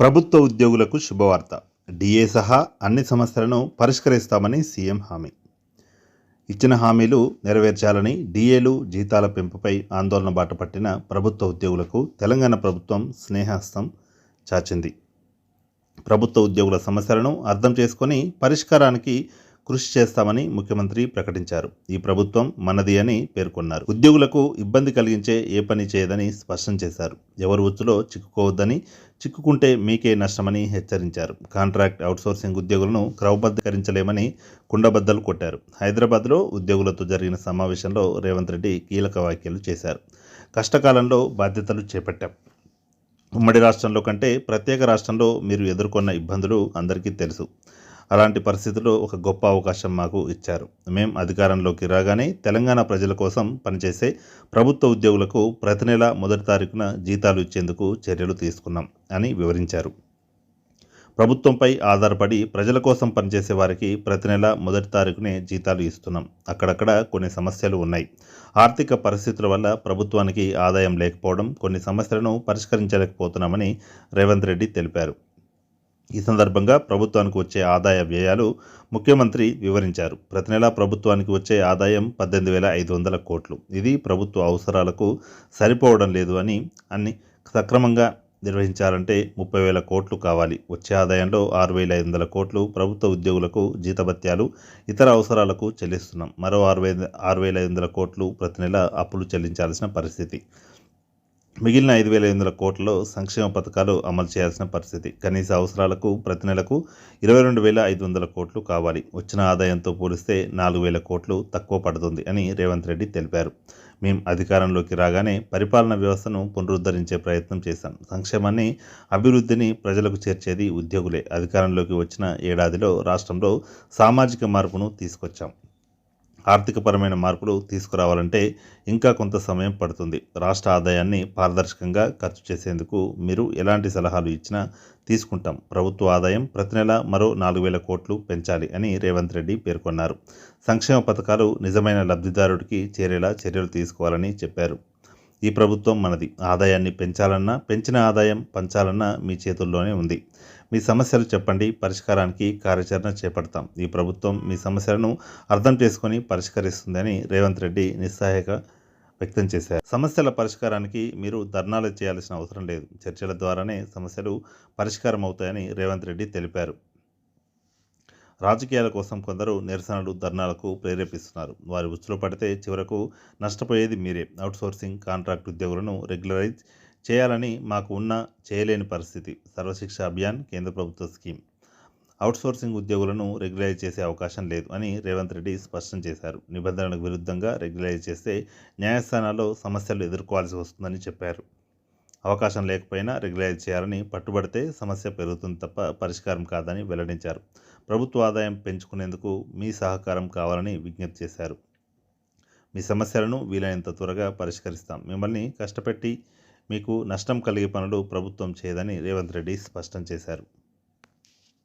ప్రభుత్వ ఉద్యోగులకు శుభవార్త. డిఏ సహా అన్ని సమస్యలను పరిష్కరిస్తామని సీఎం హామీ. ఇచ్చిన హామీలు నెరవేర్చాలని డిఏలు జీతాల పెంపుపై ఆందోళన బాట పట్టిన ప్రభుత్వ ఉద్యోగులకు తెలంగాణ ప్రభుత్వం స్నేహస్తం చాచింది. ప్రభుత్వ ఉద్యోగుల సమస్యలను అర్థం చేసుకొని పరిష్కారానికి కృషి చేస్తామని ముఖ్యమంత్రి ప్రకటించారు. ఈ ప్రభుత్వం మనది అని పేర్కొన్నారు. ఉద్యోగులకు ఇబ్బంది కలిగించే ఏ పని చేయదని స్పష్టం చేశారు. ఎవరు ఉచ్చులో చిక్కుకోవద్దని చిక్కుకుంటే మీకే నష్టమని హెచ్చరించారు. కాంట్రాక్ట్ అవుట్సోర్సింగ్ ఉద్యోగులను క్రమబద్ధీకరించలేమని కుండబద్దలు కొట్టారు. హైదరాబాద్లో ఉద్యోగులతో జరిగిన సమావేశంలో రేవంత్ రెడ్డి కీలక వ్యాఖ్యలు చేశారు. కష్టకాలంలో బాధ్యతలు చేపట్టాం. ఉమ్మడి రాష్ట్రంలో కంటే ప్రత్యేక రాష్ట్రంలో మీరు ఎదుర్కొన్న ఇబ్బందులు అందరికీ తెలుసు. అలాంటి పరిస్థితుల్లో ఒక గొప్ప అవకాశం మాకు ఇచ్చారు. మేం అధికారంలోకి రాగానే తెలంగాణ ప్రజల కోసం పనిచేసే ప్రభుత్వ ఉద్యోగులకు ప్రతి నెల మొదటి తారీఖున జీతాలు ఇచ్చేందుకు చర్యలు తీసుకున్నాం అని వివరించారు. ప్రభుత్వంపై ఆధారపడి ప్రజల కోసం పనిచేసే వారికి ప్రతి నెల మొదటి తారీఖునే జీతాలు ఇస్తున్నాం. అక్కడక్కడ కొన్ని సమస్యలు ఉన్నాయి. ఆర్థిక పరిస్థితుల వల్ల ప్రభుత్వానికి ఆదాయం లేకపోవడం కొన్ని సమస్యలను పరిష్కరించలేకపోతున్నామని రేవంత్ రెడ్డి తెలిపారు. ఈ సందర్భంగా ప్రభుత్వానికి వచ్చే ఆదాయ వ్యయాలు ముఖ్యమంత్రి వివరించారు. ప్రతి నెలా ప్రభుత్వానికి వచ్చే ఆదాయం పద్దెనిమిది వేల ఐదు వందల కోట్లు. ఇది ప్రభుత్వ అవసరాలకు సరిపోవడం లేదు అని అన్ని సక్రమంగా నిర్వహించాలంటే ముప్పై వేల కోట్లు కావాలి. వచ్చే ఆదాయంలో ఆరు వేల ఐదు వందల కోట్లు ప్రభుత్వ ఉద్యోగులకు జీతభత్యాలు ఇతర అవసరాలకు చెల్లిస్తున్నాం. మరో ఆరు వేల ఆరు వేల ఐదు వందల కోట్లు ప్రతి నెల అప్పులు చెల్లించాల్సిన పరిస్థితి. మిగిలిన ఐదు వేల ఐదు వందల కోట్లలో సంక్షేమ పథకాలు అమలు చేయాల్సిన పరిస్థితి. కనీస అవసరాలకు ప్రతి నెలకు ఇరవై రెండు వేల ఐదు వందల కోట్లు కావాలి. వచ్చిన ఆదాయంతో పోలిస్తే నాలుగు వేల కోట్లు తక్కువ పడుతుంది అని రేవంత్ రెడ్డి తెలిపారు. మేం అధికారంలోకి రాగానే పరిపాలన వ్యవస్థను పునరుద్ధరించే ప్రయత్నం చేశాం. సంక్షేమాన్ని అభివృద్ధిని ప్రజలకు చేర్చేది ఉద్యోగులే. అధికారంలోకి వచ్చిన ఏడాదిలో రాష్ట్రంలో సామాజిక మార్పును తీసుకొచ్చాం. ఆర్థికపరమైన మార్పులు తీసుకురావాలంటే ఇంకా కొంత సమయం పడుతుంది. రాష్ట్ర ఆదాయాన్ని పారదర్శకంగా ఖర్చు చేసేందుకు మీరు ఎలాంటి సలహాలు ఇచ్చినా తీసుకుంటాం. ప్రభుత్వ ఆదాయం ప్రతి నెల మరో నాలుగు వేల కోట్లు పెంచాలి అని రేవంత్ రెడ్డి పేర్కొన్నారు. సంక్షేమ పథకాలు నిజమైన లబ్ధిదారుడికి చేరేలా చర్యలు తీసుకోవాలని చెప్పారు. ఈ ప్రభుత్వం మనది. ఆదాయాన్ని పెంచాలన్నా పెంచిన ఆదాయం పంచాలన్నా మీ చేతుల్లోనే ఉంది. మీ సమస్యలు చెప్పండి పరిష్కారానికి కార్యాచరణ చేపడతాం. ఈ ప్రభుత్వం మీ సమస్యలను అర్థం చేసుకొని పరిష్కరిస్తుందని రేవంత్ రెడ్డి నిస్సహాయక వ్యక్తం చేశారు. సమస్యల పరిష్కారానికి మీరు ధర్నాలు చేయాల్సిన అవసరం లేదు. చర్చల ద్వారానే సమస్యలు పరిష్కారం అవుతాయని రేవంత్ రెడ్డి తెలిపారు. రాజకీయాల కోసం కొందరు నిరసనలు ధర్నాలకు ప్రేరేపిస్తున్నారు. వారి ఉచ్చులో పడితే చివరకు నష్టపోయేది మీరే. అవుట్సోర్సింగ్ కాంట్రాక్ట్ ఉద్యోగులను రెగ్యులరైజ్ చేయాలని మాకు ఉన్న చేయలేని పరిస్థితి. సర్వశిక్ష అభియాన్ కేంద్ర ప్రభుత్వ స్కీమ్. అవుట్సోర్సింగ్ ఉద్యోగులను రెగ్యులైజ్ చేసే అవకాశం లేదు అని రేవంత్ రెడ్డి స్పష్టం చేశారు. నిబంధనలకు విరుద్ధంగా రెగ్యులైజ్ చేస్తే న్యాయస్థానాల్లో సమస్యలు ఎదుర్కోవాల్సి వస్తుందని చెప్పారు. అవకాశం లేకపోయినా రెగ్యులైజ్ చేయాలని పట్టుబడితే సమస్య పెరుగుతుంది తప్ప పరిష్కారం కాదని వెల్లడించారు. ప్రభుత్వ ఆదాయం పెంచుకునేందుకు మీ సహకారం కావాలని విజ్ఞప్తి చేశారు. మీ సమస్యలను వీలైనంత త్వరగా పరిష్కరిస్తాం. మిమ్మల్ని కష్టపెట్టి మీకు నష్టం కలిగే పనులు ప్రభుత్వం చేయదని రేవంత్ రెడ్డి స్పష్టం చేశారు.